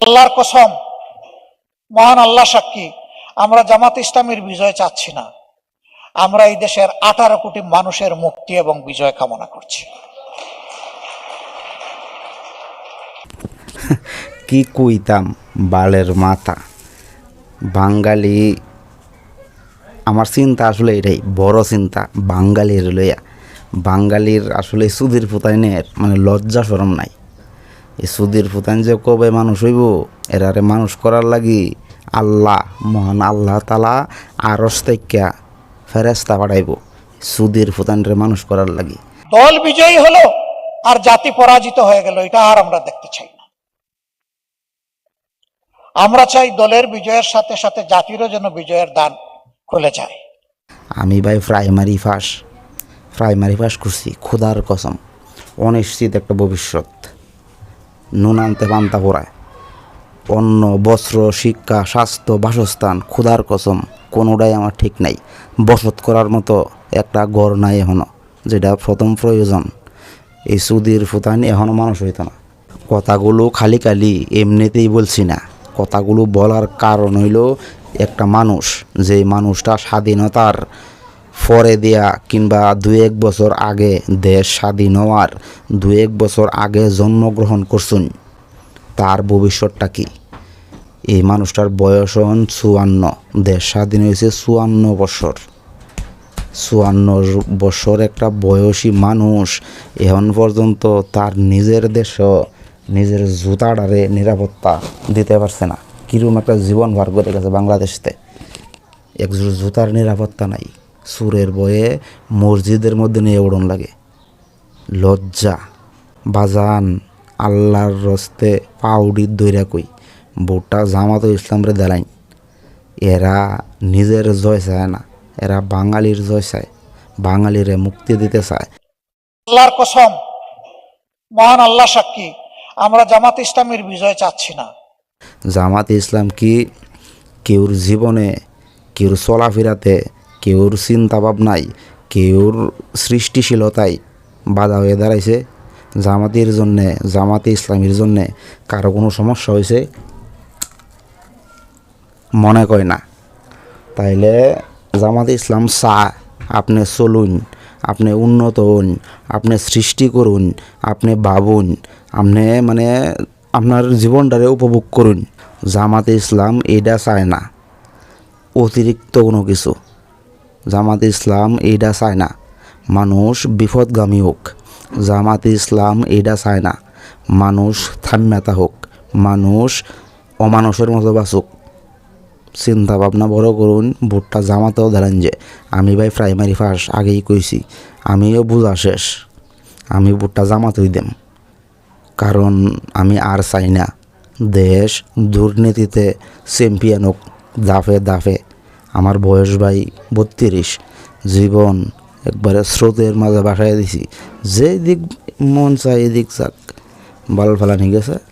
আল্লাহর কসম, মহান আল্লাহ সাক্ষী, আমরা জামাত ইসলামের বিজয় চাচ্ছি না। আমরা এই দেশের আঠারো কোটি মানুষের মুক্তি এবং বিজয় কামনা করছি। কি কইতাম, বালের মাথা। বাঙালি, আমার চিন্তা আসলে এটাই, বড় চিন্তা, বাঙালির লইয়া। বাঙালির আসলে সুধীর ফুতাইনের মানে লজ্জা সরম নাই। এই সুধীর ফুতাইন যে কবে মানুষ হইব এরারে মানুষ করার লাগি আল্লাহ মহান আল্লাহ তালা আরস থেকে ফেরেস্তা পাঠাইব সুধীর ফুতাইনরে মানুষ করার লাগি। দল বিজয়ী হলো আর জাতি পরাজিত হয়ে গেল এটা আর আমরা দেখতে চাই না। আমরা চাই দলের বিজয়ের সাথে সাথে জাতিরও যেন বিজয়ের দান খুলে যায়। আমি ভাই প্রাইমারি ফাঁস প্রাইমারি ফাঁস করছি ক্ষুধার কসম অনিশ্চিত একটা ভবিষ্যৎ। নুন আনতে পান্তা পড়ায়। অন্ন, বস্ত্র, শিক্ষা, স্বাস্থ্য, বাসস্থান, ক্ষুধার কসম, কোনোটাই আমার ঠিক নাই। বসত করার মতো একটা গড় নাই এখনও যেটা প্রথম প্রয়োজন। এই সুদির ফুতানি এখনও মানুষ হইত না। কথাগুলো খালি খালি এমনিতেই বলছি না। কথাগুলো বলার কারণ হইল একটা মানুষ যে মানুষটা স্বাধীনতার পরে দেয়া কিংবা দু এক বছর আগে দেশ স্বাধীন হওয়ার দু এক বছর আগে জন্মগ্রহণ করছুন, তার ভবিষ্যৎটা কি? এই মানুষটার বয়স হন চুয়ান্ন, দেশ স্বাধীন হয়েছে চুয়ান্ন বছর। চুয়ান্ন বছর একটা বয়সী মানুষ, এখন পর্যন্ত তার নিজের দেশও নিজের জুতাটারে নিরাপত্তা দিতে পারছে না। কিরম একটা জীবন ভার করে গেছে বাংলাদেশতে। একজোর জুতার নিরাপত্তা নাই। সুরের বয়ে মসজিদের মধ্যে নিয়ে উড়ন লাগে। লজ্জা। বাজান আল্লাহর রস্তে পাউডির দইরা কই ভোটটা জামাত ইসলামরে দেলাইন। এরা নিজের জয় চায় না এরা বাঙালির জয় চায় বাঙালিরে মুক্তি দিতে চায়। আল্লাহর কসম মহান আল্লাহ সাক্ষী আমরা জামাত ইসলামের বিজয় চাচ্ছি না। জামাত ইসলাম কি কেউর জীবনে কেউর চলাফেরাতে কেউর চিন্তা ভাবনায় কেউর সৃষ্টিশীলতায় বাধা হয়ে দাঁড়াইছে। জামাতের জন্যে, জামাতে ইসলামের জন্যে কারও কোনো সমস্যা হয়েছে মনে কয় না। তাইলে জামাতে ইসলাম চা, আপনি চলুন, আপনি উন্নত হন, আপনি সৃষ্টি করুন, আপনি ভাবুন, আপনি মানে আপনার জীবনটারে উপভোগ করুন। জামাতে ইসলাম এইটা চায় না। অতিরিক্ত কোনো কিছু। জামাতে ইসলাম এইটা চায় না। মানুষ বিপদগামী হোক। জামাতে ইসলাম এইটা চায় না। মানুষ থাম্যাতা হোক। মানুষ অমানুষের মতো বাঁচুক। চিন্তা ভাবনা বড় করুন, ভোটটা জামাতেও ধরেন যে, আমি ভাই প্রাইমারি ফার্স্ট আগেই কইছি, আমিও বুঝা শেষ। আমি ভোটটা জামাতই দেম। কারণ আমি আর চাই না। দেশ দুর্নীতিতে চ্যাম্পিয়ন হোক, দাফে দাফে। আমার বয়স ভাই বত্রিশ। জীবন একবারে স্রোতের মাঝে বাসায় দিছি। যে দিক মন চাই এদিক চাক বাল ফালানি গেছে।